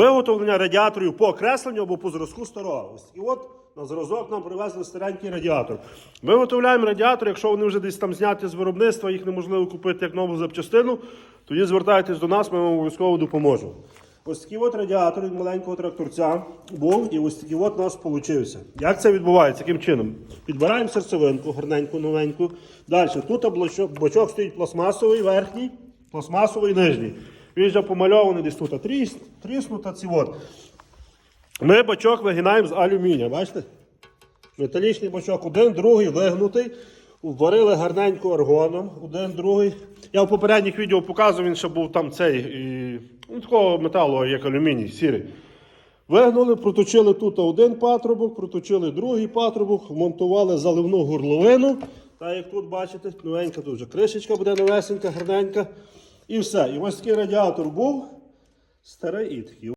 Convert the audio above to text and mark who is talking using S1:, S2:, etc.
S1: Виготовлення радіаторів по окресленню або по зразку старого. І от на зразок нам привезли старенький радіатор. Виготовляємо радіатор, якщо вони вже десь там зняті з виробництва, їх неможливо купити як нову запчастину, тоді звертайтесь до нас, ми вам обов'язково допоможемо. Ось такий от радіатор від маленького тракторця був, і ось такий от у нас получився. Як це відбувається? Яким чином? Підбираємо серцевинку, гарненьку, новеньку. Далі тут бочок стоїть пластмасовий верхній, пластмасовий нижній. Він вже помальований десь тут тріс, тріснута ці от. Ми бачок вигинаємо з алюмінія, бачите? Металічний бачок, один, другий вигнутий. Варили гарненько аргоном, один, другий. Я в попередніх відео показував, він ще був там цей і, ну, такого металу, як алюміній, сірий. Вигнули, проточили тут один патрубок, проточили другий патрубок, вмонтували заливну горловину. Так як тут бачите, новенька тут вже кришечка буде новесенька, гарненька. І все. І ось такий радіатор був старий і такий.